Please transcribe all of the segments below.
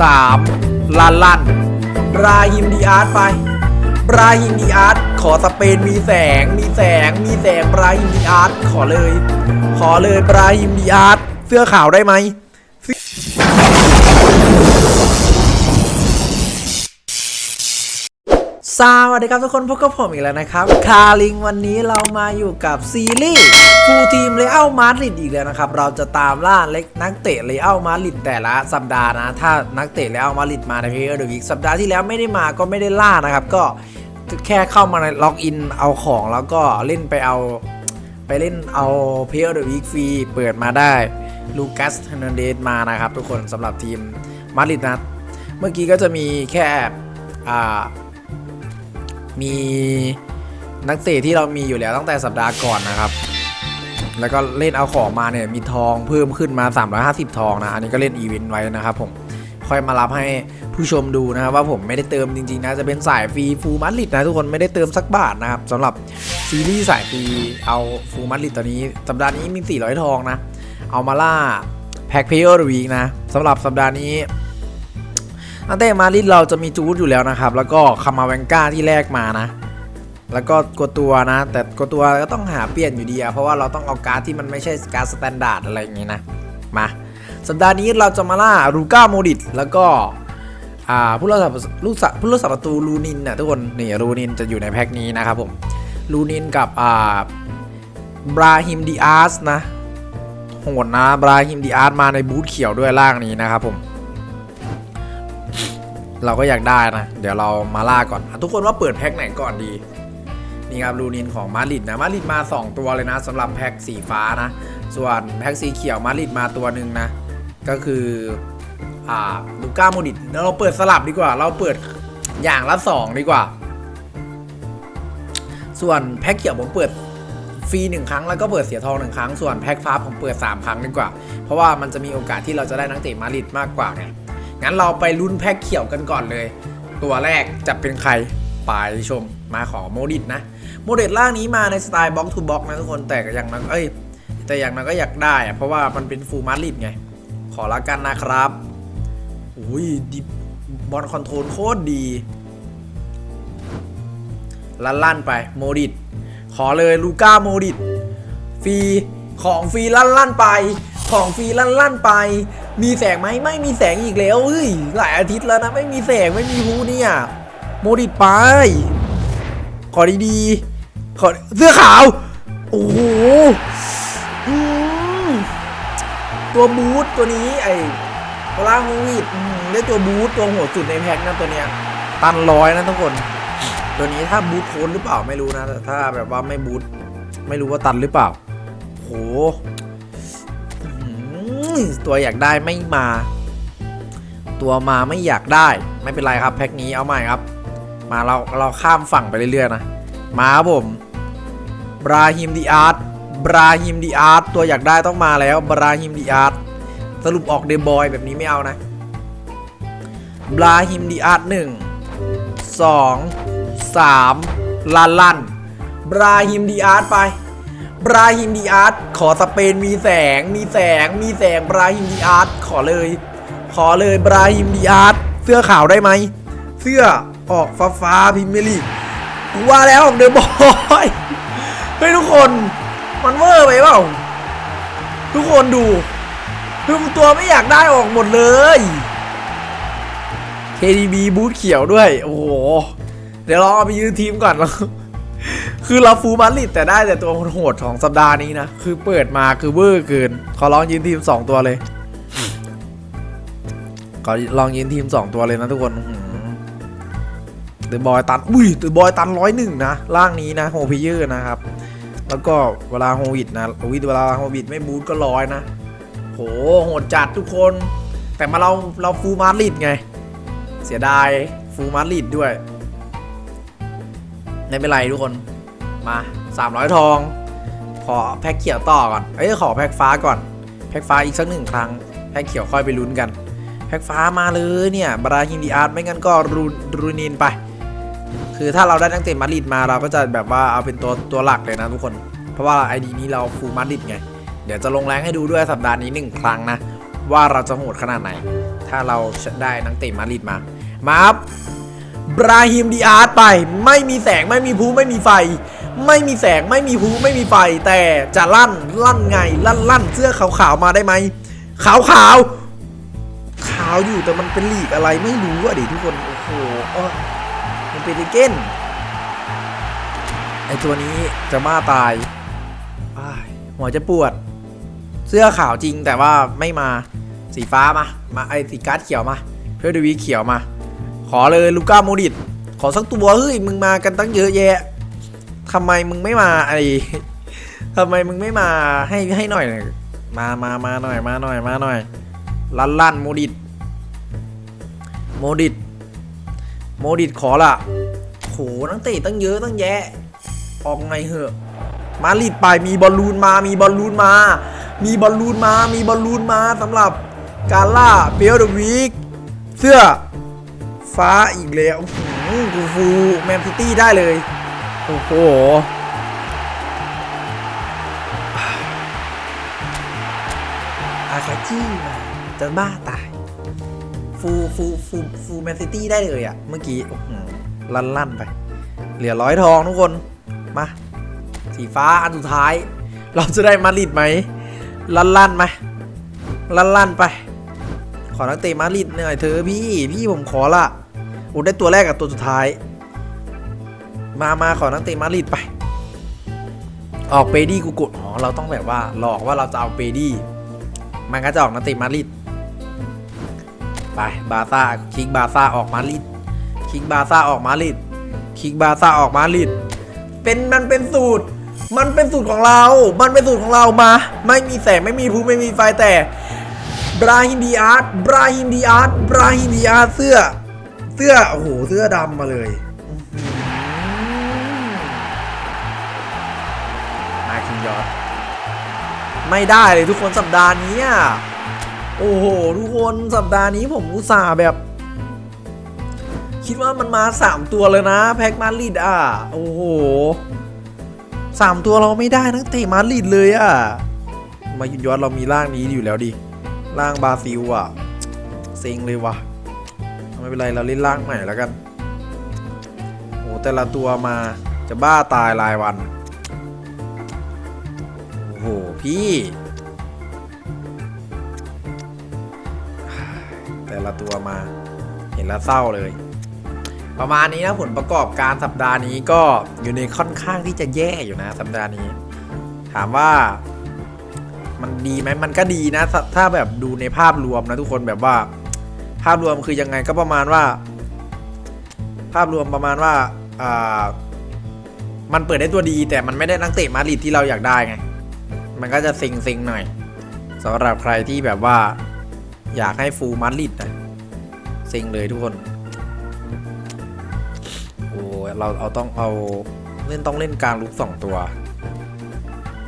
สามลันลันบราฮิมดีอาร์ตไปบราฮิมดีอาร์ตขอสเปนมีแสง มีแสง มีแสงบราฮิมดีอาร์ตขอเลย ขอเลยบราฮิมดีอาร์ตเสื้อขาวได้ไหม สวัสดีครับทุกคนพบกับผมอีกแล้วนะครับ คาลิงวันนี้เรามาอยู่กับซีรีส์ฟูลทีมเลเยอร์มาดริดอีกแล้วนะครับ เราจะตามล่าเล็กนักเตะเลเยอร์มาดริดแต่ละสัปดาห์นะ ถ้านักเตะเลเยอร์มาดริดมาในเพลย์เดวิกสัปดาห์ที่แล้วไม่ได้มาก็ไม่ได้ล่านะครับ ก็แค่เข้ามาในล็อกอินเอาของแล้วก็เล่นไปเอาไปเล่นเอาเพลย์เดวิกฟรีเปิดมาได้ลูคัสเฮร์นันเดสมานะครับ ทุกคนสำหรับทีมมาดริดนะ เมื่อกี้ก็จะมีแค่อ่า มีนักเตะที่เรามีอยู่แล้วตั้งแต่สัปดาห์ก่อนนะครับ แล้วก็เล่นเอาของมาเนี่ยมีทองเพิ่มขึ้นมา 350 ทองนะ อันนี้ก็เล่นอีเวนต์ไว้นะครับผม ค่อยมารับให้ผู้ชมดูนะครับว่าผมไม่ได้เติมจริงๆนะ จะเป็นสายฟรีฟูมัดลิดนะทุกคนไม่ได้เติมสักบาทนะครับสำหรับซีรีส์สายฟรีเอาฟูมัดลิดตอนนี้ สัปดาห์นี้มี 400 ทองนะ เอามาล่าแพ็คเพย์อร์วีกนะสำหรับสัปดาห์นี้ ตั้งแต่มาริดเราจะมีจูดอยู่แล้วนะครับ แล้วก็คามาแวงก้าที่แรกมานะ แล้วก็กดตัวนะ แต่กดตัวก็ต้องหาเปลี่ยนอยู่ดีอะเพราะว่าเราต้องเอาการ์ดที่มันไม่ใช่การ์ดสแตนดาร์ดอะไรอย่างงี้นะ มา สัปดาห์นี้เราจะมาล่ารูก้าโมดิตแล้วก็อ่าผู้รักษาลูกสะผู้รักษาประตูลูนินนะทุกคนนี่ลูนินจะอยู่ในแพ็คนี้นะครับผมลูนินกับอ่าบราฮิมดิอาสนะโหดนะบราฮิมดิอาสมาในบูธเขียวด้วยล่างนี้นะครับผม เราก็อยากได้นะ เดี๋ยวเรามาล่าก่อนอทุกคนว่าเปิดแพ็คไหนก่อนดี นี่ครับลูนินของมาริดนะมาริดมา 2 ตัวเลยนะสำหรับแพ็คสีฟ้านะ ส่วนแพ็คสีเขียวมาริดมาตัวหนึ่งนะ ก็คืออ่าลูก้าโมดิตแล้วเราเปิดสลับดีกว่า เราเปิดอย่างละ 2 ดีกว่า ส่วนแพ็คเขียวผมเปิดฟรีหนึ่งครั้งแล้วก็เปิดเสียทองหนึ่งครั้งส่วนแพ็คฟ้าผมเปิด 3 ครั้งดีกว่า เพราะว่ามันจะมีโอกาสที่เราจะได้นักเตะมาริดมากกว่าไง งั้นเราไปลุ้นแพ็คเขียวกันก่อนเลย ตัวแรกจะเป็นใครไปชมมาขอโมดิตนะ โมเดลล่างนี้มาในสไตล์บล็อกทูบล็อกนะทุกคนแต่อย่างนั้นเอ้ยแต่อย่างนั้นก็อยากได้อะเพราะว่ามันเป็นฟูลมาริดไง ขอละกันนะครับอุ้ยดิบอลคอนโทรลโคตรดีลั่นลั่นไปโมดิตขอเลยลูก้าโมดิตฟรี ของฟรีลั่นลั่นไป ของฟรีลั่นลั่นไป มีแสงไหมไม่มีแสงอีกแล้วเฮ้ยหลายอาทิตย์แล้วนะไม่มีแสงไม่มีฮูเนี่ยโมดิไปขอดีๆขอเสื้อขาว โอ้โหตัวบูทตัวนี้ไอ้โคลาฮูวิดได้ตัวบูทตัวโหดสุดในแพ็คนะตัวเนี้ยตันร้อยนะทุกคน ตัวนี้ถ้าบูทโคนหรือเปล่าไม่รู้นะแต่ถ้าแบบว่าไม่บูทไม่รู้ว่าตันหรือเปล่า หอื้อหือตัวอยากได้ไม่มา ตัวมาไม่อยากได้ ไม่เป็นไรครับ แพ็คนี้เอาใหม่ครับ มาเราเราข้ามฝั่งไปเรื่อยๆนะ มาครับผมบราฮิมดีอาร์ตบราฮิมดีอาร์ตตัวอยากได้ต้องมาแล้วบราฮิมดีอาร์ตสรุปออกเดบอยแบบนี้ไม่เอานะบราฮิมดีอาร์ตหนึ่งสองสามลันลันบราฮิมดีอาร์ตไป บราฮิมดีอาร์ตขอสเปนมีแสง มีแสง มีแสงบราฮิมดีอาร์ตขอเลย ขอเลยบราฮิมดีอาร์ตเสื้อขาวได้ไหม เสื้อออกฟ้าฟ้าพิมเมลีว่าแล้วเดอะบอยเฮ้ยทุกคนมันเวอร์ไปเปล่า ทุกคนดูคือตัวไม่อยากได้ออกหมดเลย KDB บูทเขียวด้วย โอ้โห เดี๋ยวลองเอาไปยืนทีมก่อนแล้ว คือเราฟูมาริดแต่ได้แต่ตัวโหดของสัปดาห์นี้นะ คือเปิดมาคือเวอร์เกิน ขอลองยืนทีม 2 ตัวเลย ขอลองยืนทีม 2 ตัวเลยนะทุกคนเดอะบอยตัน อุ้ยเดอะบอยตันร้อยหนึ่งนะ ล่างนี้นะโฮพิเยอร์นะครับ แล้วก็เวลาโฮวิดนะโฮวิดเวลาโฮวิดไม่บูทก็ร้อยนะ โหโหดจัดทุกคน แต่มาเราเราฟูมาริดไง เสียดายฟูมาริดด้วย ไม่เป็นไรทุกคน มา 300 ทอง ขอแพ็คเขียวต่อก่อน เอ้ยขอแพ็คฟ้าก่อน แพ็คฟ้าอีกสักหนึ่งครั้ง แพ็คเขียวค่อยไปลุ้นกัน แพ็คฟ้ามาเลยเนี่ยบราฮิมดีอาร์ตไม่งั้นก็รูรูนินไป คือถ้าเราได้ตั้งเตะมาดริดมาเราก็จะแบบว่าเอาเป็นตัวตัวหลักเลยนะทุกคน เพราะว่าไอดีนี้เราฟูมาดริดไง เดี๋ยวจะลงแรงให้ดูด้วยสัปดาห์นี้หนึ่งครั้งนะว่าเราจะโหดขนาดไหน ถ้าเราได้นักเตะมาดริดมา มาครับบราฮิมดีอาร์ตไป ไม่มีแสงไม่มีพูไม่มีไฟ ไม่มีแสงไม่มีพูไม่มีไฟ แต่จะลั่นลั่นไงลั่นลั่นเสื้อขาวๆมาได้ไหมขาวขาวขาวอยู่แต่มันเป็นหลีกอะไรไม่รู้อะดิทุกคนโอ้โหมันเป็นเก้นไอตัวนี้จะบ้าตายอ้ายหัวจะปวด เสื้อขาวจริงแต่ว่าไม่มาสีฟ้ามามาไอสีการ์ดเขียวมาเพื่อดวีเขียวมา ขอเลยลูก้าโมดิตขอสักตัวเฮ้ยมึงมากันตั้งเยอะแยะ ทำไมมึงไม่มาไอทำไมมึงไม่มาให้ให้หน่อยมามามาหน่อยมาหน่อยมาหน่อยลั่นลั่นโมดิตโมดิตโมดิตขอละโหนักเตะตั้งเยอะตั้งแยะ ออกไงเหอะมาลีดไปมีบอลลูนมา มีบอลลูนมา มีบอลลูนมา มีบอลลูนมาสำหรับกาล่าเบลเดอะวีคเสื้อ ฟ้าอีกแล้วกูฟูแมนซิตี้ได้เลย โอ้โหอาคาจีมาจะบ้าตาย ฟูฟูฟูฟูแมนซิตี้ได้เลยอะเมื่อกี้ลั่นลั่นไป เหลือร้อยทองทุกคน มา สีฟ้าอันสุดท้าย เราจะได้มาริดไหม ลั่นลั่นไหมลั่นลั่นไป ขอนักเตะมาริดหน่อยเธอะพี่ พี่ผมขอละโอ้ได้ตัวแรกกับตัวสุดท้าย มามาขอนักเตะมาดริดไป ออกเปดี้กูกดอ๋อเราต้องแบบว่าหลอกว่าเราจะเอาเปดี้มันก็จะออกนักเตะมาดริดไปบาซ่าคิกบาซ่าออกมาริดคิกบาซ่าออกมาริดคิกบาซ่าออกมาริดเป็นมันเป็นสูตร มันเป็นสูตรของเรา มันเป็นสูตรของเรามา ไม่มีแสงไม่มีพูไม่มีไฟแต่บราฮิมดีอาร์ตบราฮิมดีอาร์ตบราฮิมดีอาร์ตเสื้อ เสื้อโอ้โหเสื้อดำมาเลย ไม่ได้เลยทุกคนสัปดาห์นี้อะโอ้โหทุกคนสัปดาห์นี้ผมอุตส่าห์แบบ คิดว่ามันมาสามตัวเลยนะแพ็กมาริดอะโอ้โหสามตัวเราไม่ได้นักเตะมาริดเลยอะมายุนยอดเรามีร่างนี้อยู่แล้วดิร่างบราซิลอะเซ็งเลยวะไม่เป็นไรเราเล่นร่างใหม่แล้วกันโอ้แต่ละตัวมาจะบ้าตายรายวันอ้โห พี่ แต่ละตัวมา เห็นแล้วเศร้าเลย ประมาณนี้นะผลประกอบการสัปดาห์นี้ก็อยู่ในค่อนข้างที่จะแย่อยู่นะ สัปดาห์นี้ ถามว่ามันดีไหมมันก็ดีนะ ถ้าถ้าแบบดูในภาพรวมนะทุกคนแบบว่า ภาพรวมคือยังไงก็ประมาณว่า ภาพรวมประมาณว่าอ่ามันเปิดได้ตัวดีแต่มันไม่ได้นักเตะมาดริดที่เราอยากได้ไง มันก็จะเซ็งหน่อยสำหรับใครที่แบบว่า อยากให้ฟูลมาดริดนะซ็งเลยทุกคนโอ้เราเอาต้องเอาเล่นต้องเล่นกลางลุกสองตัว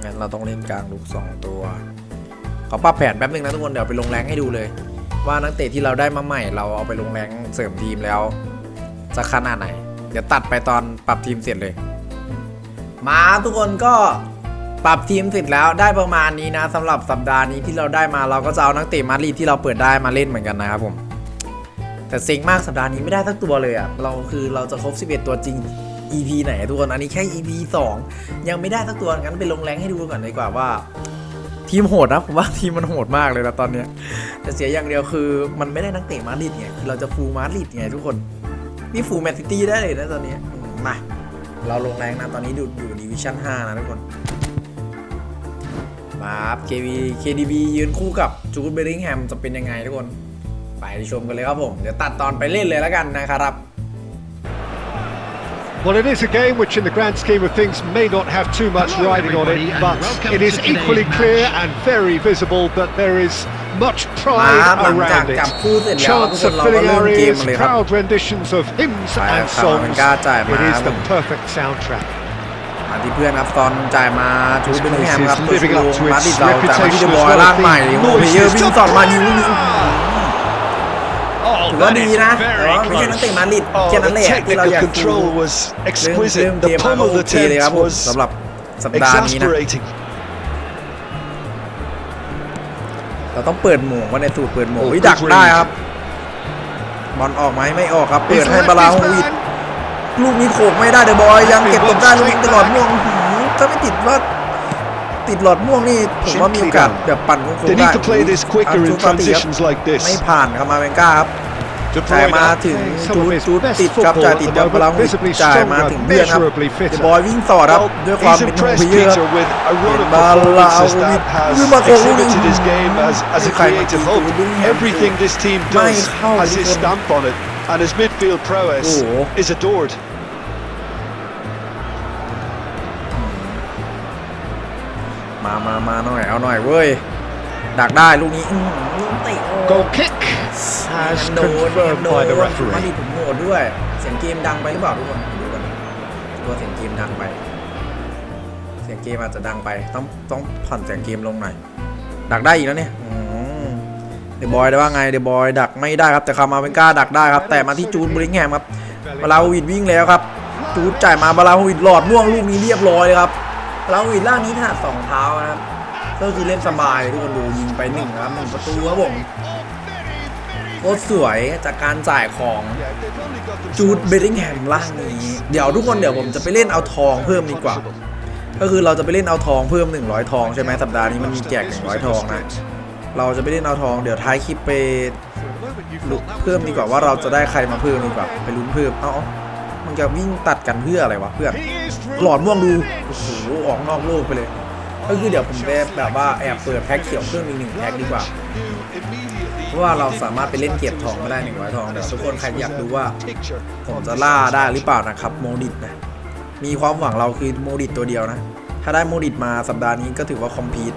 งั้นเราต้องเล่นกลางลุกสองตัวขอปรับแผนแป๊บนึงนะทุกคนเดี๋ยวไปลงแรงให้ดูเลย ว่านักเตะที่เราได้มาใหม่ เราเอาไปลงแรงเสริมทีมแล้ว จะขนาดไหน เดี๋ยวตัดไปตอนปรับทีมเสร็จเลย มาทุกคนก็ ปรับทีมเสร็จแล้วได้ประมาณนี้นะสำหรับสัปดาห์นี้ที่เราได้มาเราก็จะเอานักเตะมาดริดที่เราเปิดได้มาเล่นเหมือนกันนะครับผมแต่เซ็งมากสัปดาห์นี้ไม่ได้สักตัวเลยอะ่ะเราคือเราจะครบ 11 ตัวจริง EP ไหนทุกคนอันนี้แค่ EP 2 ยังไม่ได้สักตัวงั้นไปลงแรงให้ดูก่อนดีกว่าว่า ทีมโหดนะผมว่าทีมมันโหดมากเลยนะตอนเนี้ยแต่เสียอย่างเดียวคือมันไม่ได้นักเตะมาดริดไงคือเราจะฟูลมาดริดไงทุกคนนี่ฟูลแมนซิตี้ได้เลยนะตอนนี้มาเราลงแรงนะตอนนี้ดูอยู่ดิวิชั่น5นะทุกคน ครับ KV KDB ยืนคู่กับจูดเบริงแฮมจะเป็นยังไงทุกคน ไปชมกันเลยครับผม เดี๋ยวตัดตอนไปเล่นเลยแล้วกันนะครับ Well, it is a game which, in the grand scheme of things, may not have too much Hello, riding on everybody, it, and but welcome it is to today's equally match. clear and very visible that there is much มา pride หลังจาก around จับ it. คู่เสร็จแล้วทุก Chants คน of เราก็ filling เริ่ม our เกม ears, กันเลยครับ proud renditions of hymns ไป and ครับมัน songs. กล้าจ่ายมา It is ผ the ม perfect soundtrack. มาที่เพื่อนครับตอนจ่ายมาจูดเบริงแฮมครับ This ตัว place is ชู living up to มา its ดิดเราจ่ายมาที่เด reputation บอย as well ล่าง as ใหม่ being โอ้โหเพเยอร์ noises. วิ่งสอดมายิงลูกนี้ Oh, ถือว่า that ดี is นะแต่ very ว่าไม่ใช่นัก close. เตะมาดริด Oh, แค่นั้นแห the ละที่เรา technical อยากดู control was เริ่ม exquisite. เริ่มเก The มมา pull ก็ of โอ the เคเลยครับ tense ผม was สำหรับสัปดาห์นี้นะ exasperating. เราต้องเปิดหมวกว่าในสูตรเปิดหมวกโอ้วิ good ดักได้ read ครับบอลออกไหมไม่ออกครับ เปิดให้บาลาโฮวิด ลูกนี้โขกไม่ได้เดอะบอยยังเก็บตกได้ลูกนี้ตลอดม่วงอื้อหือถ้าไม่ติดว่าติดหลอดม่วงนี่ผมว่ามีโอกาสแบบปั่นโค้ง They ๆได้ need to play this quicker อั in นซูฟาติครับ transitions like this. ไม่ผ่านครับมาเวนก้าครับ De จ่าย Bruyne มาถึง playing some จู of ด his จูด best ติดครับ football จ่าย at ติด the ครับบาลา moment, โฮวิด visibly จ่ายมา stronger, ถึงเพื่อนครับ measurably เด fitter. บอยวิ่งต่อครับ Well, ด้วยความ he's เป็นโฮ impressed เยอร์ครับ Peter with a run of Bala performances that Ovid. has Bala Ovid. exhibited his game as, as a Hey, Kai, creative Mati, hope. Ovid. Everything this team Mai does Khao, has his Ovid. stamp on it, and his midfield prowess Oh. is adored. มามามาหน่อยเอาหน่อยเว้ยดักได้ลูกนี้อื้อหือเตะโอ้ Goal kick has โดน confirmed โด by น the มา referee. ดิผมโหดด้วย เสียงเกมดังไปหรือเปล่าทุกคนดูกันตัวเสียงเกมดังไป เสียงเกมอาจจะดังไป ต้องต้องผ่อนเสียงเกมลงหน่อยดักได้อีกแล้วเนี่ยอืมเดบอยได้ว่าไงเดบอยดักไม่ได้ครับแต่คามาเป็นกล้าดักได้ครับ แต่มาที่จูนบริงแฮมครับบาลาวิดวิ่งแล้วครับ จูดจ่ายมาบาลาวิดหลอดม่วงลูกนี้เรียบร้อยเลยครับบาลาวิดล่างนี้ถนัดสองเท้านะครับก็คือเล่นสบายทุกคนดูยิงไปหนึ่งครับหนึ่งประตูครับผมโคตรสวยจากการจ่ายของจูดเบลลิงแฮมล่างนี้เดี๋ยวทุกคนเดี๋ยวผมจะไปเล่นเอาทองเพิ่มดีกว่า ก็คือเราจะไปเล่นเอาทองเพิ่ม 100 ทองใช่ไหมสัปดาห์นี้มันมีแจก 100 ทองนะ เราจะไปเล่นเอาทองเดี๋ยวท้ายคลิปไปลุ้นเพิ่มดีกว่าว่าเราจะได้ใครมาเพิ่มดีกว่าไปลุ้นเพิ่มเอ้ามันจะวิ่งตัดกันเพื่ออะไรวะเพื่อนหลอดม่วงดูโอ้โหออกนอกโลกไปเลย ก็คือเดี๋ยวผมไปแบบว่าแอบเปิดแพ็คเขียวเพิ่มอีกหนึ่งแพ็คดีกว่าเพราะว่าเราสามารถไปเล่นเก็บทองไม่ได้หนึ่งร้อยทองเดี๋ยวทุกคนใครอยากดูว่า ผมจะล่าได้หรือเปล่านะครับโมดิตนะมีความหวังเราคือโมดิตตัวเดียวนะ ถ้าได้โมดิตมาสัปดาห์นี้ก็ถือว่าคอมพลีท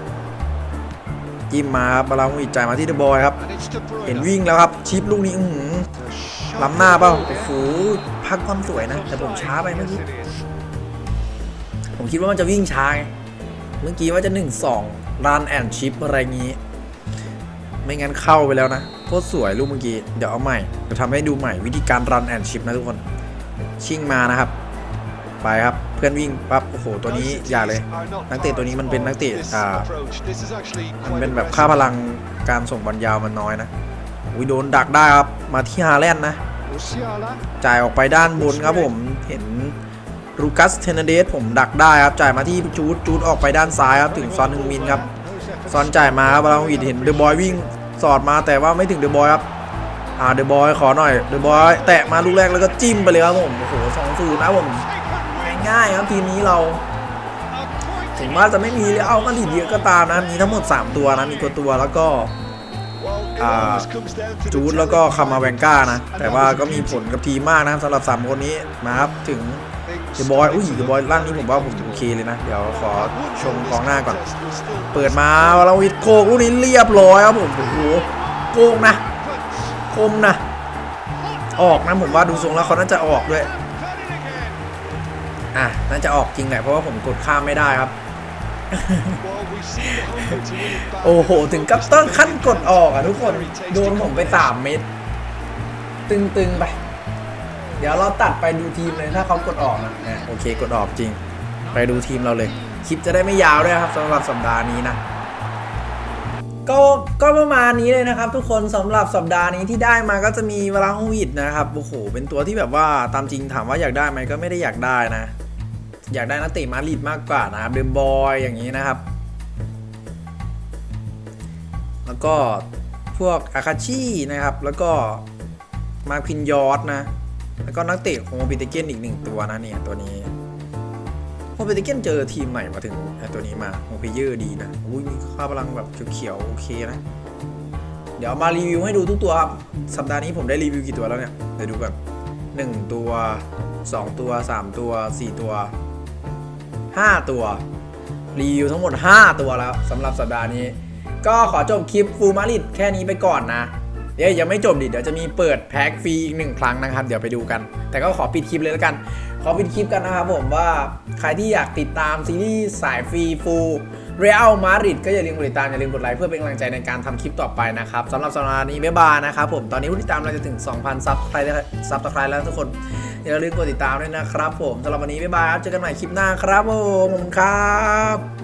จิ้มมาครับบาลาโมดิตจ่ายมาที่เดอะบอยครับ and it's De เห็น Bruyne. วิ่งแล้วครับ ชิปลูกนี้อื้อหือล้ำหน้าเปล่าโอ้โหพักความสวยนะ แต่ผมช้าไปเมื่อกี้ ผมคิดว่ามันจะวิ่งช้าไงเมื่อกี้ว่าจะ 1 2รันแอนชิปอะไรงี้ ไม่งั้นเข้าไปแล้วนะโคตรสวยลูกเมื่อกี้ เดี๋ยวเอาใหม่จะทำให้ดูใหม่วิธีการรันแอนชิปนะทุกคน ชิ่งมานะครับ ไปครับเพื่อนวิ่งปั๊บโอ้โหตัวนี้อย่าเลย นักเตะตัวนี้มันเป็นนักเตะอ่ามันเป็นแบบค่าพลังการส่งบอลยาวมันน้อยนะวิโดนดักได้ครับมาที่ฮาแลนด์นะ จ่ายออกไปด้านบนครับผมเห็นลูกัสเทนเดสผมดักได้ครับจ่ายมาที่จูดจูดออกไปด้านซ้ายครับถึงซอนฮึงมินครับซอนจ่ายมาครับบาลาวิดเห็นเดอะบอยวิ่งสอดมาแต่ว่าไม่ถึงเดอะบอยครับอ่าเดอะบอยขอหน่อยเดอะบอยแตะมาลูกแรกแล้วก็จิ้มไปเลยครับผมโอ้โหสองศูนย์นะผม ง่ายครับทีมนี้เรา ถึงว่าจะไม่มีเลยเอามาดิดเยอะก็ตามนะมีทั้งหมด 3 ตัวนะมีตัวตัวแล้วก็จูดแล้วก็คามาแวงก้านะ แต่ว่าก็มีผลกับทีมมากนะสำหรับ 3 คนนี้มาครับถึงเดบอยอุ้ยเดบอยร่างนี้ผมว่าผมโอเคเลยนะ เดี๋ยวขอชมกองหน้าก่อน เปิดมาเราวิดโกกลูกนี้เรียบร้อยครับผมโอ้โหโกงนะคมนะ ออกนะผมว่าดูทรงแล้วเขาน่าจะออกด้วย อะน่าจะออกจริงแหละเพราะว่าผมกดข้ามไม่ได้ครับ โอ้โห ถึงกับต้องขั้นกดออกอะทุกคน โดนผมไป3เม็ดตึงๆไป เดี๋ยวเราตัดไปดูทีมเลยถ้าเขากดออกนะอะโอเคกดออกจริง ไปดูทีมเราเลย คลิปจะได้ไม่ยาวด้วยครับสำหรับสัปดาห์นี้นะก็ก็ประมาณนี้เลยนะครับ ทุกคนสำหรับสัปดาห์นี้ที่ได้มาก็จะมีวลาฮวิดนะครับโอ้โหเป็นตัวที่แบบว่าตามจริงถามว่าอยากได้ไหมก็ไม่ได้อยากได้นะ อยากได้นักเตะมาดริดมากกว่านะครับเดมบอยอย่างนี้นะครับ แล้วก็พวกอาคาชินะครับ แล้วก็มาคินยอร์นะ แล้วก็นักเตะของโมบิเตเกนอีกหนึ่งตัวนะเนี่ยตัวนี้โมบิเตเกนเจอทีมใหม่มาถึงตัวนี้มาโมเพเยอร์ดีนะอุ้ยมีค่าพลังแบบเขียวๆโอเคนะ เดี๋ยวมารีวิวให้ดูทุกตัวครับ สัปดาห์นี้ผมได้รีวิวกี่ตัวแล้วเนี่ย เดี๋ยวดูกันหนึ่งตัว 2 ตัว 3 ตัว 4 ตัว 5 ตัว รีวิวทั้งหมด 5 ตัวแล้วสำหรับสัปดาห์นี้ ก็ขอจบคลิปฟูมาริดแค่นี้ไปก่อนนะ เดี๋ยวยังไม่จบดิเดี๋ยวจะมีเปิดแพ็คฟรีอีกหนึ่งครั้งนะครับ เดี๋ยวไปดูกัน แต่ก็ขอปิดคลิปเลยแล้วกัน ขอปิดคลิปกันนะครับผมว่าใครที่อยากติดตามซีรีส์สายฟรีฟูเรอัลมาริดก็อย่าลืมกดติดตาม อย่าลืมกดไลค์เพื่อเป็นกำลังใจในการทำคลิปต่อไปนะครับสำหรับสัปดาห์นี้บ๊ายบายนะครับผมตอนนี้ผู้ติดตามเราจะถึง 2,000 ซับไครซับตะไครแล้วทุกคน อย่าลืมกดติดตามด้วยนะครับผมสำหรับวันนี้บ๊ายบายเจอกันใหม่คลิปหน้าครับผมขอบคุณครับ